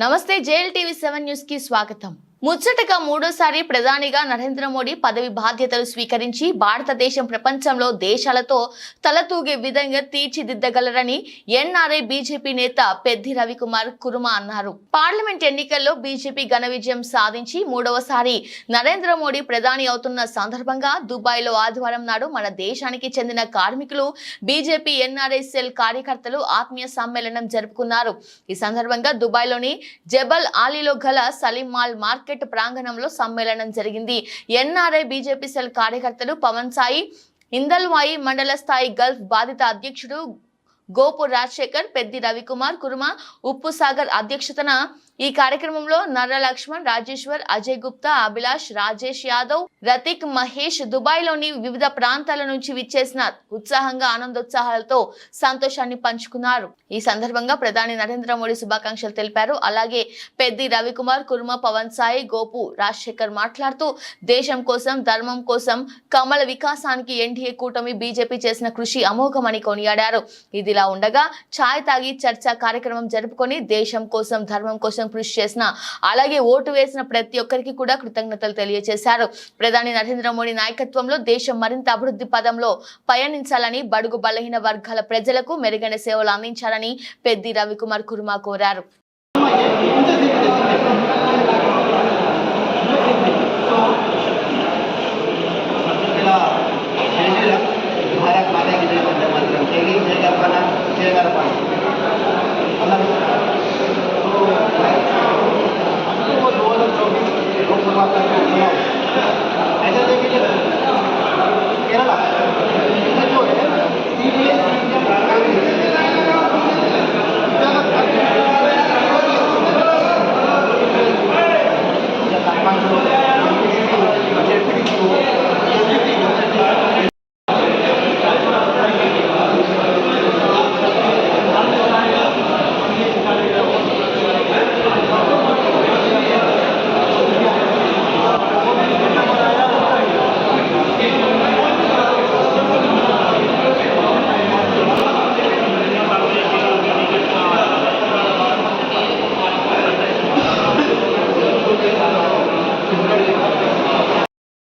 నమస్తే JL TV seven news స్వాగతం. ముచ్చటగా మూడోసారి ప్రధానిగా నరేంద్ర మోడీ పదవి బాధ్యతలు స్వీకరించి భారతదేశం ప్రపంచంలో దేశాలతో తలతూగే విధంగా తీర్చిదిద్దగలరని ఎన్ఆర్ఐ బీజేపీ నేత పెద్ది రవికుమార్ కురుమ అన్నారు. పార్లమెంట్ ఎన్నికల్లో బీజేపీ ఘన విజయం సాధించి మూడవసారి నరేంద్ర మోడీ ప్రధాని అవుతున్న సందర్భంగా దుబాయ్లో ఆదివారం నాడు మన దేశానికి చెందిన కార్మికులు బీజేపీ ఎన్ఆర్ఐ సెల్ కార్యకర్తలు ఆత్మీయ సమ్మేళనం జరుపుకున్నారు. ఈ సందర్భంగా దుబాయ్లోని జబల్ ఆలీలో గల సలీం మాల్ మార్కెట్ ప్రాంగణంలో సమ్మేళనం జరిగింది. ఎన్ఆర్ఐ బీజేపీ సెల్ కార్యకర్తలు పవన్ సాయి ఇందల్వాయి మండల స్థాయి గల్ఫ్ బాధిత అధ్యక్షుడు గోపు రాజశేఖర్ పెద్ది రవికుమార్ కుర్మ ఉప్పు సాగర్ అధ్యక్షతన ఈ కార్యక్రమంలో నర్ర లక్ష్మణ్ రాజేశ్వర్ అజయ్ గుప్తా అభిలాష్ రాజేష్ యాదవ్ రతిక్ మహేష్ దుబాయ్లోని వివిధ ప్రాంతాల నుంచి విచ్చేసిన ఉత్సాహంగా ఆనందోత్సాహాలతో సంతోషాన్ని పంచుకున్నారు. ఈ సందర్భంగా ప్రధాని నరేంద్ర మోడీ శుభాకాంక్షలు తెలిపారు. అలాగే పెద్ది రవికుమార్ కుర్మ పవన్ సాయి గోపు రాజశేఖర్ మాట్లాడుతూ దేశం కోసం ధర్మం కోసం కమల వికాసానికి ఎన్డీఏ కూటమి బీజేపీ చేసిన కృషి అమోఘమని కొనియాడారు. ఇదిలా ఉండగా ఛాయ్ తాగి చర్చ కార్యక్రమం జరుపుకొని దేశం కోసం ధర్మం కోసం కృషి చేసిన అలాగే ఓటు వేసిన ప్రతి ఒక్కరికి కూడా కృతజ్ఞతలు తెలియజేశారు. ప్రధాని నరేంద్ర మోడీ నాయకత్వంలో దేశం మరింత అభివృద్ధి పదంలో పయనించాలని బడుగు బలహీన వర్గాల ప్రజలకు మెరుగైన సేవలు అందించాలని పెద్ది రవికుమార్ కుర్మా కోరారు.